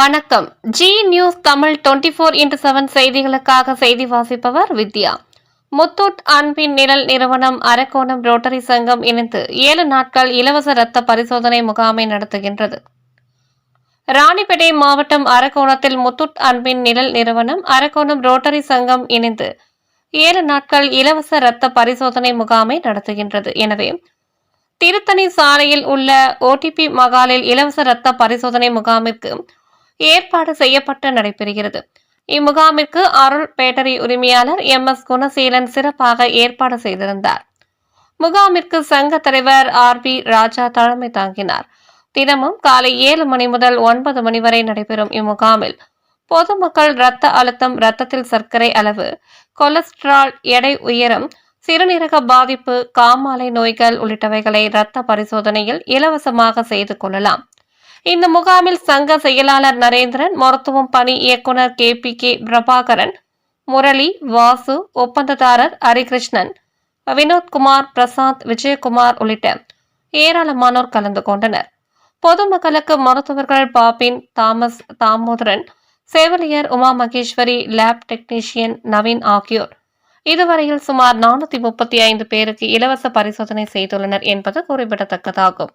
வணக்கம். Zee News Tamil twenty four into seven செய்திகளுக்காக செய்தி வாசிப்பவர் வித்யா. முத்தூட் அன்பின் நிழல் நிறுவனம் அரக்கோணம் ரோட்டரி சங்கம் இணைந்து ஏழு நாட்கள் இலவச இரத்த பரிசோதனை முகாமை நடத்துகின்றது. ராணிப்பேட்டை மாவட்டம் அரக்கோணத்தில் முத்தூட் அன்பின் நிழல் நிறுவனம் அரக்கோணம் ரோட்டரி சங்கம் இணைந்து ஏழு நாட்கள் இலவச இரத்த பரிசோதனை முகாமை நடத்துகின்றது. எனவே திருத்தணி சாலையில் உள்ள ஓடிபி மகாலில் இலவச இரத்த பரிசோதனை முகாமிற்கு ஏற்பாடு செய்யப்பட்டு நடைபெறுகிறது. இம்முகாமிற்கு அருள் பேட்டரி உரிமையாளர் எம். எஸ். குணசீலன் சிறப்பாக ஏற்பாடு செய்திருந்தார். முகாமிற்கு சங்க தலைவர் ஆர். பி. ராஜா தலைமை தாங்கினார். தினமும் காலை ஏழு மணி முதல் ஒன்பது மணி வரை நடைபெறும் இம்முகாமில் பொதுமக்கள் இரத்த அழுத்தம் இரத்தத்தில் சர்க்கரை அளவு கொலஸ்ட்ரால் எடை உயரம் சிறுநீரக பாதிப்பு காமாலை நோய்கள் உள்ளிட்டவைகளை இரத்த பரிசோதனையில் இலவசமாக செய்து கொள்ளலாம். இந்த முகாமில் சங்க செயலாளர் நரேந்திரன் மருத்துவம் பணி இயக்குனர் K. P. K. Prabhakaran Murali Vasu ஒப்பந்ததாரர் ஹரிகிருஷ்ணன் வினோத்குமார் பிரசாந்த் விஜயகுமார் உள்ளிட்ட ஏராளமானோர் கலந்து கொண்டனர். பொதுமக்களுக்கு மருத்துவர்கள் பாபின் தாமஸ் தாமோதரன் செவிலியர் உமா மகேஸ்வரி லேப் டெக்னீஷியன் நவீன் ஆகியோர். இதுவரையில் சுமார் நானூத்தி முப்பத்தி ஐந்து பேருக்கு இலவச பரிசோதனை செய்துள்ளனர் என்பது குறிப்பிடத்தக்கதாகும்.